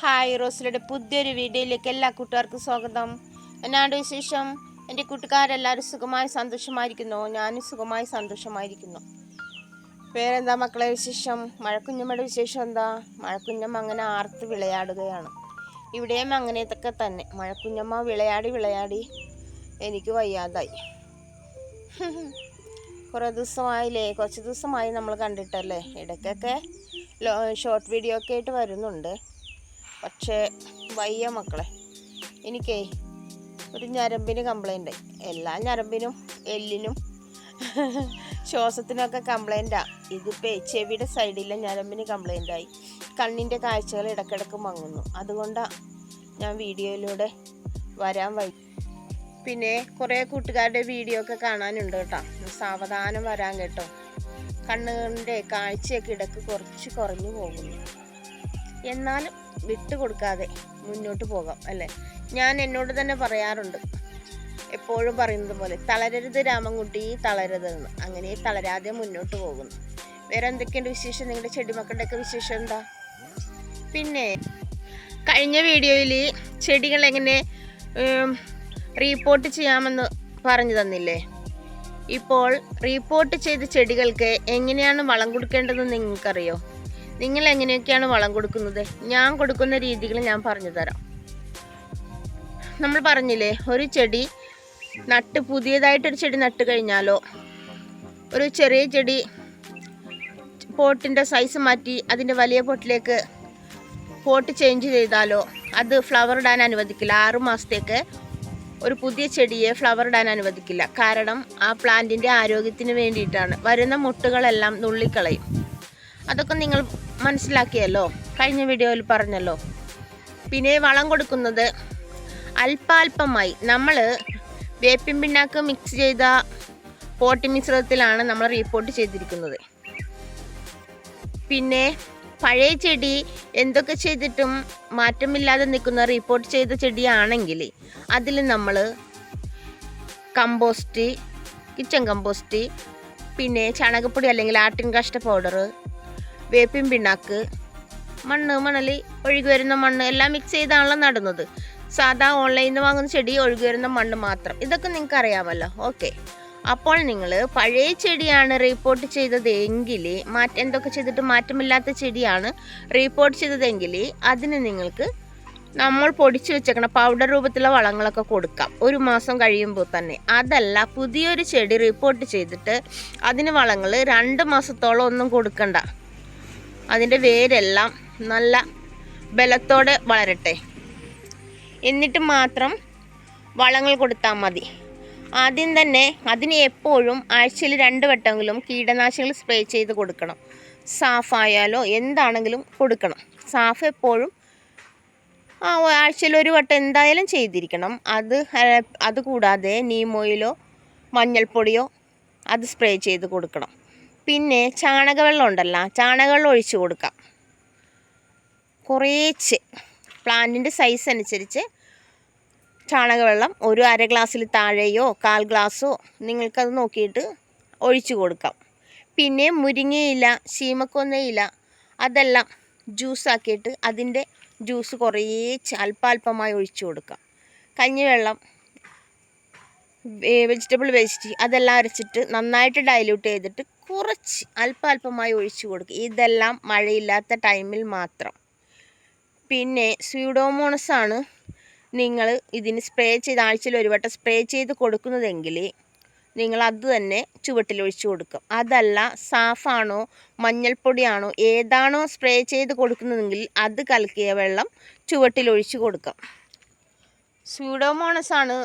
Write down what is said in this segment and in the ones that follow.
Hi റോസിലയുടെ പുതിയൊരു വീഡിയോയിലേക്ക് എല്ലാ കൂട്ടുകാർക്കും സ്വാഗതം. എന്നാണ്ട് വിശേഷം? എന്റെ കൂട്ടുകാരെല്ലാവരും സുഖമായി സന്തോഷമായിരിക്കുന്നു. ഞാനും സുഖമായി സന്തോഷമായിരിക്കുന്നു. വേറെന്താ മക്കളെ വിശേഷം? മഴക്കുഞ്ഞമ്മയുടെ വിശേഷം എന്താ? മഴക്കുഞ്ഞമ്മ അങ്ങനെ ആർത്ത് വിളയാടുകയാണ്. ഇവിടെയും അങ്ങനെയൊക്കെ തന്നെ. മഴക്കുഞ്ഞമ്മ വിളയാടി വിളയാടി എനിക്ക് വയ്യാതായി. കുറേ ദിവസമായില്ലേ? കുറച്ച് ദിവസമായി നമ്മൾ കണ്ടിട്ടല്ലേ? ഇടയ്ക്കൊക്കെ ഷോർട്ട് വീഡിയോ ഒക്കെ ആയിട്ട് വരുന്നുണ്ട്. പക്ഷേ വയ്യ മക്കളെ. എനിക്കേ ഒരു ഞരമ്പിന് കംപ്ലൈന്റ് എല്ലാ ഞരമ്പിനും എല്ലിനും ശ്വാസത്തിനൊക്കെ കംപ്ലൈന്റാണ് ഇതിപ്പോൾ ചെവിയുടെ സൈഡിലെ ഞരമ്പിന് കംപ്ലൈന്റായി കണ്ണിന്റെ കാഴ്ചകൾ ഇടക്കിടക്ക് മങ്ങുന്നു. അതുകൊണ്ടാണ് ഞാൻ വീഡിയോയിലൂടെ വരാൻ വൈ പിന്നെ കുറേ കൂട്ടുകാരുടെ വീഡിയോ ഒക്കെ കാണാനുണ്ട് കേട്ടോ. സാവധാനം വരാൻ കേട്ടോ. കണ്ണുകളുടെ കാഴ്ചയൊക്കെ ഇടയ്ക്ക് കുറച്ച് കുറഞ്ഞു പോകുന്നു. എന്നാലും വിട്ടുകൊടുക്കാതെ മുന്നോട്ട് പോകാം അല്ലേ? ഞാൻ എന്നോട് തന്നെ പറയാറുണ്ട്. എപ്പോഴും പറയുന്നത് പോലെ തളരരുത് രാമൻകുട്ടി തളരരുത് എന്ന്. അങ്ങനെ തളരാതെ മുന്നോട്ട് പോകുന്നു. വേറെ എന്തൊക്കെയുണ്ട് വിശേഷം? നിങ്ങളുടെ ചെടിമക്കളുടെ ഒക്കെ വിശേഷം എന്താ? പിന്നെ കഴിഞ്ഞ വീഡിയോയിൽ ചെടികൾ എങ്ങനെ റീപ്പോർട്ട് ചെയ്യാമെന്ന് പറഞ്ഞു തന്നില്ലേ? ഇപ്പോൾ റീപ്പോർട്ട് ചെയ്ത ചെടികൾക്ക് എങ്ങനെയാണ് വളം കൊടുക്കേണ്ടതെന്ന് നിങ്ങൾക്കറിയോ? നിങ്ങൾ എങ്ങനെയൊക്കെയാണ് വളം കൊടുക്കുന്നത്? ഞാൻ കൊടുക്കുന്ന രീതികൾ ഞാൻ പറഞ്ഞു തരാം. നമ്മൾ പറഞ്ഞില്ലേ ഒരു ചെടി നട്ട് പുതിയതായിട്ടൊരു ചെടി നട്ട് കഴിഞ്ഞാലോ ഒരു ചെറിയ ചെടി പോട്ടിന്റെ സൈസ് മാറ്റി അതിന്റെ വലിയ പോട്ടിലേക്ക് പോട്ട് ചേഞ്ച് ചെയ്താലോ അത് ഫ്ലവർ ഇടാൻ അനുവദിക്കില്ല. ആറ് മാസത്തേക്ക് ഒരു പുതിയ ചെടിയെ ഫ്ലവർ ഇടാൻ അനുവദിക്കില്ല. കാരണം ആ പ്ലാന്റിന്റെ ആരോഗ്യത്തിന് വേണ്ടിയിട്ടാണ്. വരുന്ന മുട്ടുകളെല്ലാം നുള്ളിക്കളയും. അതൊക്കെ നിങ്ങൾ മനസ്സിലാക്കിയല്ലോ. കഴിഞ്ഞ വീഡിയോയിൽ പറഞ്ഞല്ലോ. പിന്നെ വളം കൊടുക്കുന്നത് അല്പാൽപമായി. നമ്മൾ വേപ്പിൻ പിണ്ണാക്ക് മിക്സ് ചെയ്ത പോട്ടി മിശ്രിതത്തിലാണ് നമ്മൾ റീപ്പോർട്ട് ചെയ്തിരിക്കുന്നത്. പിന്നെ പഴയ ചെടി എന്തൊക്കെ ചെയ്തിട്ടും മാറ്റമില്ലാതെ നിൽക്കുന്ന റിപ്പോർട്ട് ചെയ്ത ചെടിയാണെങ്കിൽ അതിൽ നമ്മൾ കമ്പോസ്റ്റ് കിച്ചൺ കമ്പോസ്റ്റ് പിന്നെ ചാണകപ്പൊടി അല്ലെങ്കിൽ ആട്ടിൻ കാഷ്ട പൗഡർ വേപ്പിൻ പിണ്ണാക്ക് മണ്ണ് മണൽ ഒഴുകി വരുന്ന മണ്ണ് എല്ലാം മിക്സ് ചെയ്താണല്ലോ നടുന്നത്. സാധാ ഓൺലൈനിൽ നിന്ന് വാങ്ങുന്ന ചെടി ഒഴുകി വരുന്ന മണ്ണ് മാത്രം. ഇതൊക്കെ നിങ്ങൾക്ക് അറിയാമല്ലോ. ഓക്കെ അപ്പോൾ നിങ്ങൾ പഴയ ചെടിയാണ് റീപ്പോർട്ട് ചെയ്തത് എങ്കിൽ മാറ്റ എന്തൊക്കെ ചെയ്തിട്ട് മാറ്റമില്ലാത്ത ചെടിയാണ് റീപ്പോർട്ട് ചെയ്തതെങ്കിൽ അതിന് നിങ്ങൾക്ക് നമ്മൾ പൊടിച്ചു വെച്ചേക്കണ പൗഡർ രൂപത്തിലുള്ള വളങ്ങളൊക്കെ കൊടുക്കാം. ഒരു മാസം കഴിയുമ്പോൾ തന്നെ. അതല്ല പുതിയൊരു ചെടി റിപ്പോർട്ട് ചെയ്തിട്ട് അതിന് വളങ്ങൾ രണ്ട് മാസത്തോളം ഒന്നും കൊടുക്കണ്ട. അതിന്റെ വേരെല്ലാം നല്ല ബലത്തോടെ വളരട്ടെ. എന്നിട്ട് മാത്രം വളങ്ങൾ കൊടുത്താൽ മതി. ആദ്യം തന്നെ അതിന് എപ്പോഴും ആഴ്ചയിൽ രണ്ട് വട്ടമെങ്കിലും കീടനാശിനികൾ സ്പ്രേ ചെയ്ത് കൊടുക്കണം. സാഫായാലോ എന്താണെങ്കിലും കൊടുക്കണം. സാഫ് എപ്പോഴും ആ ആഴ്ചയിൽ ഒരു വട്ടം എന്തായാലും ചെയ്തിരിക്കണം. അത് അതുകൂടാതെ നീമോയിലോ മഞ്ഞൾപ്പൊടിയോ അത് സ്പ്രേ ചെയ്ത് കൊടുക്കണം. പിന്നെ ചാണകവെള്ളം ഉണ്ടല്ലോ ചാണകവെള്ളം ഒഴിച്ചു കൊടുക്കാം. കുറേച്ച് പ്ലാന്റിന്റെ സൈസ് അനുസരിച്ച് ചാണകവെള്ളം ഒരു അര ഗ്ലാസ്സിൽ താഴെയോ കാൽ ഗ്ലാസ്സോ നിങ്ങൾക്കത് നോക്കിയിട്ട് ഒഴിച്ചു കൊടുക്കാം. പിന്നെ മുരിങ്ങയില ശീമക്കൊന്നയില അതെല്ലാം ജ്യൂസാക്കിയിട്ട് അതിന്റെ ജ്യൂസ് കുറേ അല്പാൽപമായി ഒഴിച്ചു കൊടുക്കാം. കഞ്ഞിവെള്ളം വെജിറ്റബിൾ വേസ്റ്റ് അതെല്ലാം അരച്ചിട്ട് നന്നായിട്ട് ഡൈല്യൂട്ട് ചെയ്തിട്ട് കുറച്ച് അല്പാൽപമായി ഒഴിച്ചു കൊടുക്കുക. ഇതെല്ലാം മഴയില്ലാത്ത ടൈമിൽ മാത്രം. പിന്നെ സ്യൂഡോമോണസ് ആണ് നിങ്ങൾ ഇതിന് സ്പ്രേ ചെയ്ത് ആഴ്ചയിൽ ഒരു വട്ടം സ്പ്രേ ചെയ്ത് കൊടുക്കുന്നതെങ്കിൽ നിങ്ങൾ അത് തന്നെ ചുവട്ടിൽ ഒഴിച്ചു കൊടുക്കും അതല്ല സാഫാണോ മഞ്ഞൾപ്പൊടിയാണോ ഏതാണോ സ്പ്രേ ചെയ്ത് കൊടുക്കുന്നതെങ്കിൽ അത് കലക്കിയ വെള്ളം ചുവട്ടിൽ ഒഴിച്ചു കൊടുക്കാം സ്യൂഡോമോണസ് ആണ്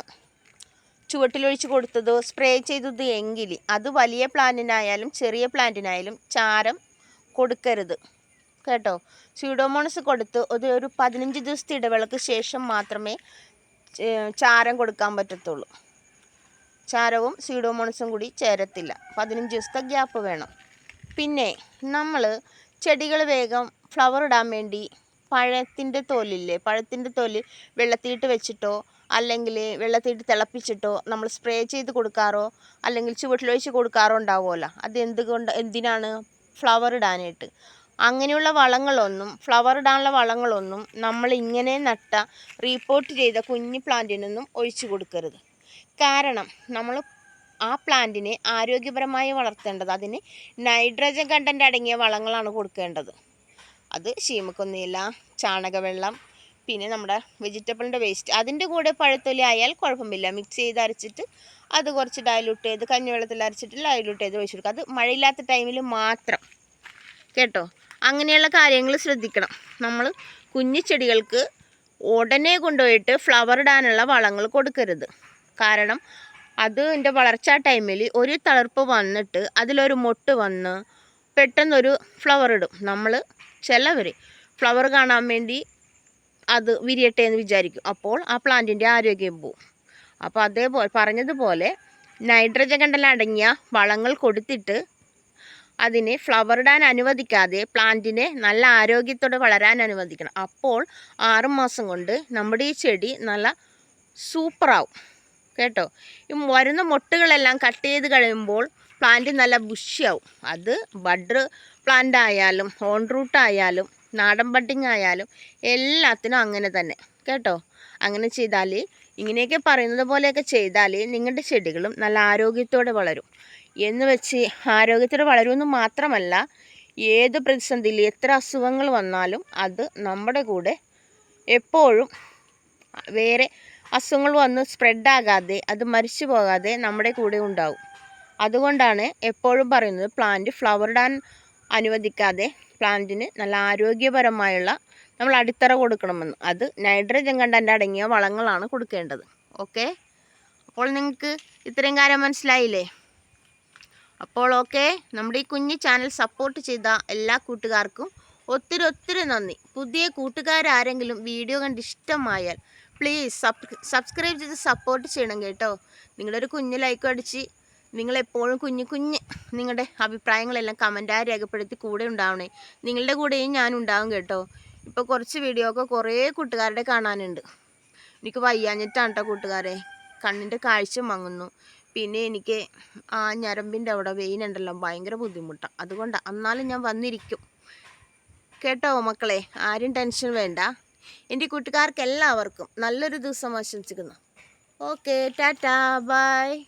ചുവട്ടിലൊഴിച്ച് കൊടുത്തതോ സ്പ്രേ ചെയ്തത് എങ്കിൽ അത് വലിയ പ്ലാന്റിനായാലും ചെറിയ പ്ലാന്റിനായാലും ചാരം കൊടുക്കരുത്. കേട്ടോ? സ്യൂഡോമോണസ് കൊടുത്ത് ഒരു ഒരു പതിനഞ്ച് ദിവസത്തെ ഇടവേളക്ക് ശേഷം മാത്രമേ ചാരം കൊടുക്കാൻ പറ്റത്തുള്ളൂ. ചാരവും സ്യൂഡോമോണസും കൂടി ചേരത്തില്ല. പതിനഞ്ച് ദിവസത്തെ ഗ്യാപ്പ് വേണം. പിന്നെ നമ്മൾ ചെടികൾ വേഗം ഫ്ലവർ ഇടാൻ വേണ്ടി പഴത്തിന്റെ തോലില്ലേ? പഴത്തിന്റെ തോൽ വെള്ളത്തിലിട്ട് വെച്ചിട്ടോ അല്ലെങ്കിൽ വെള്ളത്തിയിട്ട് തിളപ്പിച്ചിട്ടോ നമ്മൾ സ്പ്രേ ചെയ്ത് കൊടുക്കാറോ അല്ലെങ്കിൽ ചുവട്ടിലൊഴിച്ച് കൊടുക്കാറോ ഉണ്ടാവുമല്ലോ. അത് എന്തുകൊണ്ട് എന്തിനാണ് ഫ്ലവർ ഇടാനായിട്ട്? അങ്ങനെയുള്ള വളങ്ങളൊന്നും ഫ്ലവർ ഇടാനുള്ള വളങ്ങളൊന്നും നമ്മൾ ഇങ്ങനെ നട്ട റീപ്പോർട്ട് ചെയ്ത കുഞ്ഞു പ്ലാന്റിനൊന്നും ഒഴിച്ചു കൊടുക്കരുത്. കാരണം നമ്മൾ ആ പ്ലാന്റിനെ ആരോഗ്യപരമായി വളർത്തേണ്ടത് അതിന് നൈട്രജൻ കണ്ടന്റ് അടങ്ങിയ വളങ്ങളാണ് കൊടുക്കേണ്ടത്. അത് ശീമക്കൊന്നയില ചാണകവെള്ളം പിന്നെ നമ്മുടെ വെജിറ്റബിളിന്റെ വേസ്റ്റ്. അതിന്റെ കൂടെ പഴത്തൊലി ആയാൽ കുഴപ്പമില്ല. മിക്സ് ചെയ്ത് അരച്ചിട്ട് അത് കുറച്ച് ഡയലൂട്ട് ചെയ്ത് കഞ്ഞിവെള്ളത്തിൽ അരച്ചിട്ട് ഡയലൂട്ട് ചെയ്ത് ഒഴിച്ചു കൊടുക്കുക. അത് മഴയില്ലാത്ത ടൈമിൽ മാത്രം. കേട്ടോ? അങ്ങനെയുള്ള കാര്യങ്ങൾ ശ്രദ്ധിക്കണം. നമ്മൾ കുഞ്ഞു ചെടികൾക്ക് ഉടനെ കൊണ്ടുപോയിട്ട് ഫ്ലവർ ഇടാനുള്ള വളങ്ങൾ കൊടുക്കരുത്. കാരണം അതിന്റെ വളർച്ചാ ടൈമിൽ ഒരു തളർപ്പ് വന്നിട്ട് അതിലൊരു മൊട്ട് വന്ന് പെട്ടെന്നൊരു ഫ്ലവർ ഇടും. നമ്മൾ ചിലവർ ഫ്ലവർ കാണാൻ വേണ്ടി അത് വിരിയട്ടെ എന്ന് വിചാരിക്കും. അപ്പോൾ ആ പ്ലാന്റിന്റെ ആരോഗ്യം പോവും. അപ്പോൾ അതേപോലെ പറഞ്ഞതുപോലെ നൈട്രജൻ കണ്ടൽ അടങ്ങിയ വളങ്ങൾ കൊടുത്തിട്ട് അതിനെ ഫ്ലവർ ഇടാൻ അനുവദിക്കാതെ പ്ലാന്റിനെ നല്ല ആരോഗ്യത്തോടെ വളരാൻ അനുവദിക്കണം. അപ്പോൾ ആറ് മാസം കൊണ്ട് നമ്മുടെ ഈ ചെടി നല്ല സൂപ്പറാവും കേട്ടോ? ഈ വരുന്ന മൊട്ടുകളെല്ലാം കട്ട് ചെയ്ത് കഴിയുമ്പോൾ പ്ലാന്റ് നല്ല ബുഷിയാവും അത് ബഡ് പ്ലാന്റ് ആയാലും ഹോൺ റൂട്ട് ആയാലും നാടൻ ബഡിങ് ആയാലും എല്ലാത്തിനും അങ്ങനെ തന്നെ. കേട്ടോ? അങ്ങനെ ചെയ്താൽ ഇങ്ങനെയൊക്കെ പറയുന്നത് പോലെയൊക്കെ ചെയ്താൽ നിങ്ങളുടെ ചെടികളും നല്ല ആരോഗ്യത്തോടെ വളരും. എന്ന് വെച്ച് ആരോഗ്യത്തോടെ വളരുമെന്ന് മാത്രമല്ല ഏത് പ്രതിസന്ധിയിൽ എത്ര അസുഖങ്ങൾ വന്നാലും അത് നമ്മുടെ കൂടെ എപ്പോഴും വേറെ അസുഖങ്ങൾ വന്ന് സ്പ്രെഡ് ആകാതെ അത് മരിച്ചു പോകാതെ നമ്മുടെ കൂടെ ഉണ്ടാവും. അതുകൊണ്ടാണ് എപ്പോഴും പറയുന്നത് പ്ലാന്റ് ഫ്ലവർ ഇടാൻ അനുവദിക്കാതെ പ്ലാന്റിന് നല്ല ആരോഗ്യപരമായുള്ള നമ്മൾ അടിത്തറ കൊടുക്കണമെന്ന്. അത് നൈട്രജൻ കണ്ടന്റ് അടങ്ങിയ വളങ്ങളാണ് കൊടുക്കേണ്ടത്. ഓക്കെ അപ്പോൾ നിങ്ങൾക്ക് ഇത്രയും കാര്യം മനസ്സിലായില്ലേ? അപ്പോൾ ഓക്കെ നമ്മുടെ ഈ കുഞ്ഞു ചാനൽ സപ്പോർട്ട് ചെയ്ത എല്ലാ കൂട്ടുകാർക്കും ഒത്തിരി ഒത്തിരി നന്ദി. പുതിയ കൂട്ടുകാരാരെങ്കിലും വീഡിയോ കണ്ട് ഇഷ്ടമായാൽ പ്ലീസ് സബ്സ്ക്രൈബ് ചെയ്ത് സപ്പോർട്ട് ചെയ്യണം കേട്ടോ. നിങ്ങളൊരു കുഞ്ഞു ലൈക്ക് അടിച്ച് നിങ്ങളെപ്പോഴും കുഞ്ഞു കുഞ്ഞ് നിങ്ങളുടെ അഭിപ്രായങ്ങളെല്ലാം കമന്റായി രേഖപ്പെടുത്തി കൂടെ ഉണ്ടാവണേ. നിങ്ങളുടെ കൂടെയും ഞാൻ ഉണ്ടാവും കേട്ടോ. ഇപ്പോൾ കുറച്ച് വീഡിയോ ഒക്കെ കുറേ കൂട്ടുകാരുടെ കാണാനുണ്ട്. എനിക്ക് വയ്യാഞ്ഞിട്ടാണ് കേട്ടോ കൂട്ടുകാരെ. കണ്ണിന്റെ കാഴ്ച മങ്ങുന്നു. പിന്നെ എനിക്ക് ആ ഞരമ്പിന്റെ അവിടെ വെയിൻ ഉണ്ടല്ലോ ഭയങ്കര ബുദ്ധിമുട്ടാണ് അതുകൊണ്ടാണ് എന്നാലും ഞാൻ വന്നിരിക്കും. കേട്ടോ മക്കളെ ആരും ടെൻഷൻ വേണ്ട. എന്റെ കൂട്ടുകാർക്ക് എല്ലാവർക്കും നല്ലൊരു ദിവസം ആശംസിക്കുന്നു. Okay tata bye.